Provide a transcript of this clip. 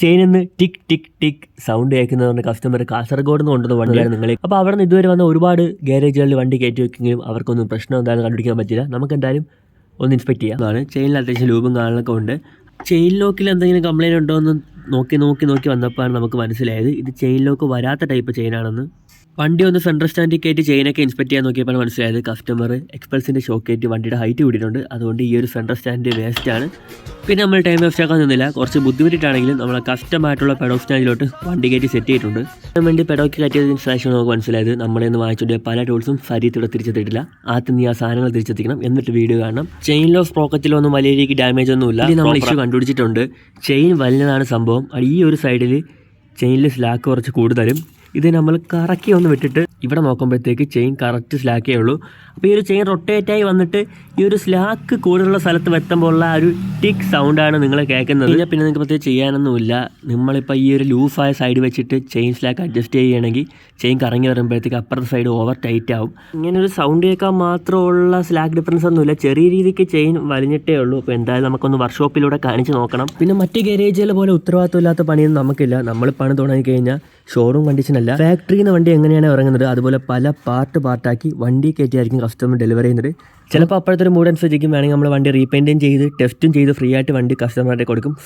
ചെയിനിൽ നിന്ന് tick tick tick sound കേൾക്കുന്നതുകൊണ്ട് customer Kasaragod നിന്ന് കൊണ്ടുവന്ന വണ്ടിയാണ് നിങ്ങൾ അപ്പോൾ അവിടെ നിന്ന് ഇതുവരെ വന്ന ഒരുപാട് ഗാരേജുകളിൽ വണ്ടി കയറ്റി വെക്കുകയും അവർക്കൊന്നും പ്രശ്നം എന്തായാലും കണ്ടുപിടിക്കാൻ പറ്റില്ല. നമുക്ക് എന്തായാലും ഒന്ന് ഇൻസ്പെക്ട് ചെയ്യാം. അതാണ്. ചെയിനിൽ അത്യാവശ്യം ലൂപും കാണലൊക്കെ ഉണ്ട്. ചെയിൻ ലോക്കിൽ എന്തെങ്കിലും കംപ്ലൈന്റ് ഉണ്ടോ എന്ന് നോക്കി നോക്കി നോക്കി വന്നപ്പോഴാണ് നമുക്ക് മനസ്സിലായത്. ഇത് ചെയിൻ ലോക്ക് വരാത്ത ടൈപ്പ് ചെയിനാണെന്ന് വണ്ടി ഒന്ന് സെൻട്രൽ സ്റ്റാൻഡിൽ കയറ്റി ചെയിനൊക്കെ ഇൻസ്പെക്ട് ചെയ്യാൻ നോക്കിയപ്പോൾ മനസ്സിലായത് കസ്റ്റമർ എക്സ്പൾസിന്റെ ഷോക്ക് കയറ്റി വണ്ടിയുടെ ഹൈറ്റ് കൂടിയിട്ടുണ്ട്. അതുകൊണ്ട് ഈ ഒരു സെൻട്രൽ സ്റ്റാൻഡ് വേസ്റ്റ് ആണ്. പിന്നെ നമ്മൾ ടൈം വേസ്റ്റ് ആക്കാൻ നിന്നില്ല. കുറച്ച് ബുദ്ധിമുട്ടിട്ടാണെങ്കിലും നമ്മൾ കസ്റ്റമായിട്ടുള്ള പെഡോ സ്റ്റാൻഡിലോട്ട് വണ്ടി കയറ്റി സെറ്റ് ചെയ്തിട്ടുണ്ട്. വേണ്ടി പെഡോക്ക് കയറ്റിയതിന് ശേഷം നമുക്ക് മനസ്സിലായത്. നമ്മളെ നിന്ന് വാങ്ങിച്ചുകൊണ്ട് പല ടൂൾസും സരീത്തിലൂടെ തിരിച്ചെത്തിയിട്ടില്ല. ആദ്യം നീ ആ സാധനങ്ങൾ തിരിച്ചെത്തിക്കണം. എന്നിട്ട് വീഡിയോ കാണണം. ചെയിൻ ലോസ് ഒന്നും വലിയ രീതിക്ക് ഡാമേജ് ഒന്നുമില്ല. ഇല്ല നമ്മൾ ഇഷ്യൂ കണ്ടുപിടിച്ചിട്ടുണ്ട്. ചെയിൻ വലിയതാണ് സംഭവം. അത് ഈ ഒരു സൈഡിൽ ചെയിനിൽ സ്ലാക്ക് കുറച്ച് കൂടുതലും. ഇത് നമ്മൾ കറക്കി ഒന്ന് വിട്ടിട്ട് ഇവിടെ നോക്കുമ്പോഴത്തേക്ക് ചെയിൻ കറക്റ്റ് സ്ലാക്കേ ഉള്ളൂ. അപ്പോൾ ഈ ഒരു ചെയിൻ റൊട്ടേറ്റ് ആയി വന്നിട്ട് ഈ ഒരു സ്ലാക്ക് കൂടുതലുള്ള സ്ഥലത്ത് വെത്തുമ്പോഴുള്ള ആ ഒരു ടിക് സൗണ്ടാണ് നിങ്ങൾ കേൾക്കുന്നത്. പിന്നെ പിന്നെ നിങ്ങൾക്ക് പ്രത്യേകിച്ച് ചെയ്യാനൊന്നുമില്ല. നമ്മളിപ്പോൾ ഈ ഒരു ലൂഫായ സൈഡ് വെച്ചിട്ട് ചെയിൻ സ്ലാക്ക് അഡ്ജസ്റ്റ് ചെയ്യുകയാണെങ്കിൽ ചെയിൻ കറങ്ങി വരുമ്പോഴത്തേക്ക് അപ്പുറത്തെ സൈഡ് ഓവർ ടൈറ്റ് ആവും. ഇങ്ങനെ ഒരു സൗണ്ട് കേൾക്കാൻ മാത്രമുള്ള സ്ലാക്ക് ഡിഫറൻസ് ഒന്നുമില്ല. ചെറിയ രീതിക്ക് ചെയിൻ വലിഞ്ഞിട്ടേ ഉള്ളൂ. അപ്പോൾ എന്തായാലും നമുക്കൊന്ന് വർക്ക്ഷോപ്പിലൂടെ കാണിച്ച് നോക്കണം. പിന്നെ മറ്റ് ഗാരേജുകളെ പോലെ ഉത്തരവാദിത്തമില്ലാത്ത പണിയൊന്നും നമുക്കില്ല. നമ്മൾ പണി തുടങ്ങി കഴിഞ്ഞാൽ ഷോറൂം കണ്ടീഷൻ അല്ല ഫാക്ടറിയിൽ നിന്ന് വണ്ടി എങ്ങനെയാണ് ഇറങ്ങുന്നത്? അതുപോലെ പല പാർട്ട് പാർട്ടാക്കി വണ്ടി കയറ്റിയായിരിക്കും കസ്റ്റമർ ഡെലിവറി ചെയ്യുന്നത്. ചിലപ്പോൾ അപ്പോഴത്തെ ഒരു മൂഡ് അനുസരിച്ചിരിക്കും. വേണമെങ്കിൽ നമ്മൾ വണ്ടി റീപെയിന്റും ചെയ്ത് ടെസ്റ്റും ചെയ്ത് ഫ്രീ ആയിട്ട് വണ്ടി കസ്റ്റമറുടെ കൊടുക്കും.